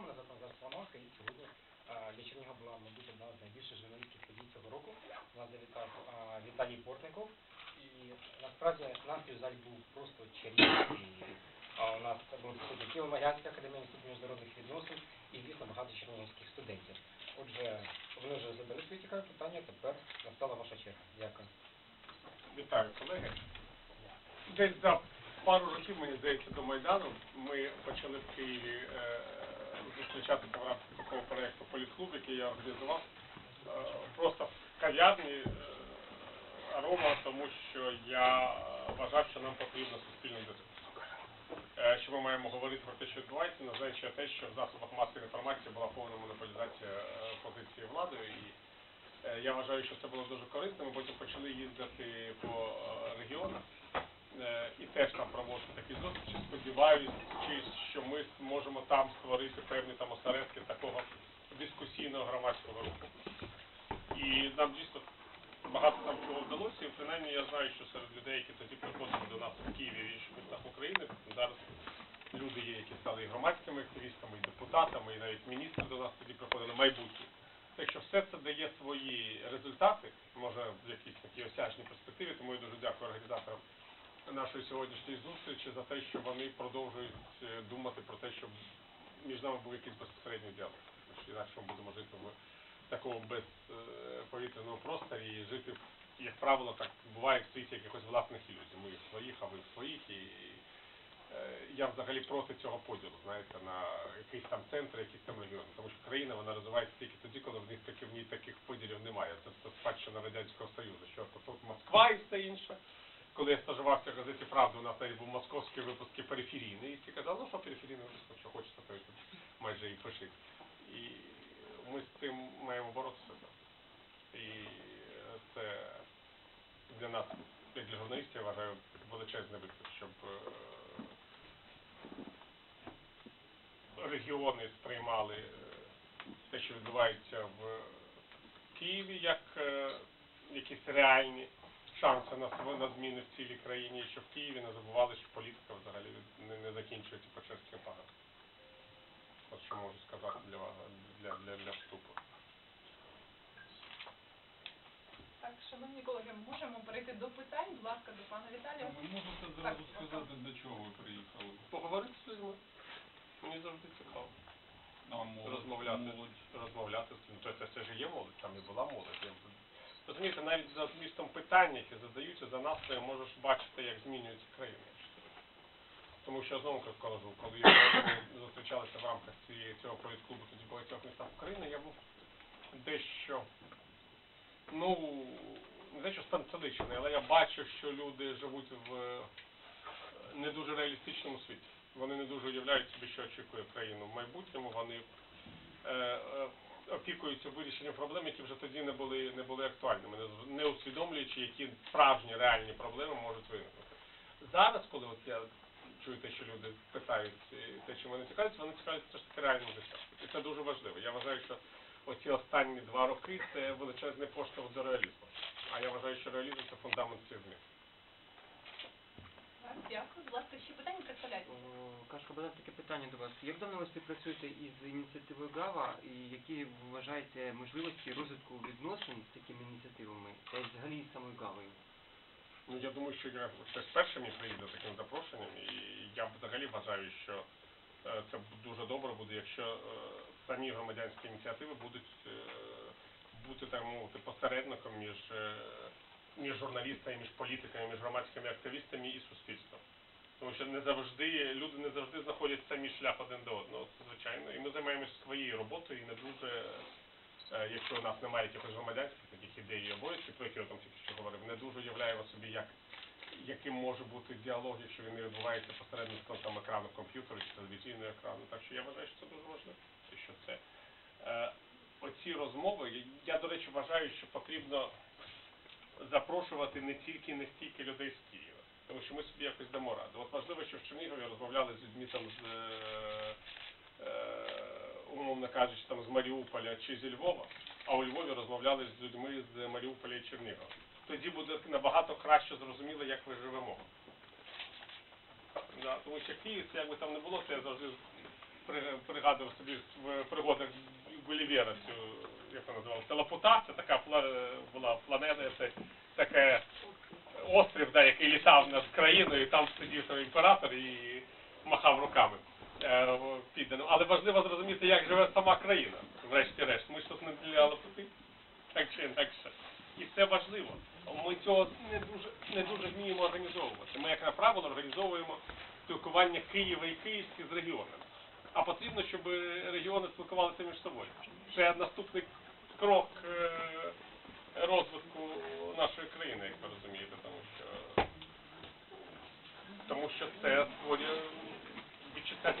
Мене звати Назар і сьогодні для була, мабуть, одна з найбільших журналістських подій цього року. Нас завітав Віталій Портников. І насправді настрій в залі був просто чарівний. У нас був присутній Києво-Могилянська академія інституту міжнародних відносин і, звісно, багато чернігівських студентів. Отже, вони вже задали свої цікаві питання, тепер настала ваша черга. Дякую. Вітаю, колеги. Десь за пару років, мені здається, до Майдану ми почали в Києві е, зустрічатися в рамках такого проєкту Політклуб, який я організував. Е, просто кав'ярні е, Арома, тому що я вважав, що нам потрібна суспільна дискусія. Е, Що ми маємо говорити про те, що відбувається, незважаючи те, що в засобах масової інформації була повна монополізація позиції влади. І Я вважаю, що це було дуже корисно. Ми потім почали їздити по е, регіонах е, і теж там проводити такі зустрічі. Сподіваюся, що ми зможемо там створити певні там осередки такого дискусійного громадського руху. І нам дійсно багато там чого вдалося, і принаймні я знаю, що серед людей, які тоді приходили до нас в Києві і інших містах України, зараз люди є, які стали і громадськими активістами, і депутатами, і навіть міністри до нас тоді приходили майбутні. Так що все це дає свої результати, може в якійсь такій осяжній перспективі, тому я дуже дякую організаторам нашої сьогоднішньої зустрічі за те, що вони продовжують е, думати про те, щоб між нами був якийсь безпосередній діалог. Інакше ми будемо жити в такому безповітряному просторі і жити, як правило, так буває в світі якихось власних ілюзій. Ми в своїх, а ви в своїх. І е, я взагалі проти цього поділу, знаєте, на якийсь там центр, якийсь там регіон. Тому що країна вона розвивається тільки тоді, коли в них таки в ній таких поділів немає. Це все спадщина Радянського Союзу, що тут Москва і все інше. Коли я стажувався в газеті Правда, у нас навіть був московський випуск периферійний, і всі казали, ну що периферійний випуск, що хочете, то майже і пишіть. І ми з цим маємо боротися. І це для нас, як для журналістів, я вважаю, величезний виклик, щоб е, регіони сприймали е, те, що відбувається в Києві, як е, якісь реальні шанси на, на зміни в цілій країні, і що в Києві не забували, що політика взагалі не, не закінчується Печерським паром. От що можу сказати для, для, для, для вступу. Так, шановні колеги, можемо перейти до питань. Будь ласка, до пана Віталія. Ви можете зразу сказати, до чого ви приїхали? Поговорити з людьми. Мені завжди цікаво. А молодь, розмовляти, молодь. розмовляти з тим. То це, це ж є молодь, там і була молодь. Розумієте, навіть за змістом питань, які задаються за настроєм, можеш бачити, як змінюється країна. Тому що я знову кажу, коли ми зустрічалися в рамках цієї цього політклубу тоді багатьох містах України, я був дещо, ну, не те, що спантеличений, але я бачив, що люди живуть в е, не дуже реалістичному світі. Вони не дуже уявляють собі, що очікує країну в майбутньому. Вони е, е, опікуються вирішенням проблем, які вже тоді не були, не були актуальними, не, усвідомлюючи, які справжні реальні проблеми можуть виникнути. Зараз, коли от я чую те, що люди питають те, чим вони цікавляться, вони цікавляться все ж таки реальним життям. І це дуже важливо. Я вважаю, що оці останні два роки це величезний поштовх до реалізму. А я вважаю, що реалізм це фундамент всіх змін. Дякую. Будь ласка, ще питання представляйте. Кашка, буде таке питання до вас. Як давно ви співпрацюєте із ініціативою ГАВА і які ви вважаєте можливості розвитку відносин з такими ініціативами та й взагалі з самою ГАВою? Ну, я думаю, що я це вперше мені приїде таким запрошенням, і я взагалі вважаю, що е, це дуже добре буде, якщо е, самі громадянські ініціативи будуть е, бути так мовити посередником між, між журналістами, між політиками, між громадськими активістами і суспільством. Тому що не завжди люди не завжди знаходять самі шлях один до одного, звичайно. І ми займаємося своєю роботою і не дуже е, якщо у нас немає якихось громадянських таких ідей і обов'язків, про які я там тільки що говорив, не дуже уявляємо собі, як, яким може бути діалог, якщо він не відбувається посередництвом там екрану комп'ютера чи телевізійного екрану. Так що я вважаю, що це дуже важливо. Що це е, оці розмови, я, до речі, вважаю, що потрібно запрошувати не тільки не стільки людей з Києва. Тому що ми собі якось дамо раду. От важливо, що в Чернігові розмовляли з людьми там з е, е, умовно кажучи, там з Маріуполя чи зі Львова, а у Львові розмовляли з людьми з Маріуполя і Чернігова. Тоді буде набагато краще зрозуміло, як ми живемо. Да, тому що Київ, це якби там не було, це я завжди при- пригадував собі в пригодах Гулівера цю, як вона називалася, Лапута, це така пла- була планета, це таке острів, да, який літав над країною, і там сидів там імператор і махав руками е, підданим. Але важливо зрозуміти, як живе сама країна, врешті-решт. Ми ж тут не для Лапути, так чи інакше. І це важливо. Ми цього не дуже, не дуже вміємо організовувати. Ми, як на правило, організовуємо спілкування Києва і Київських з регіонами. А потрібно, щоб регіони спілкувалися між собою. Ще наступний крок е, розвитку нашої країни, як ви розумієте, тому що тому що це створює відчуття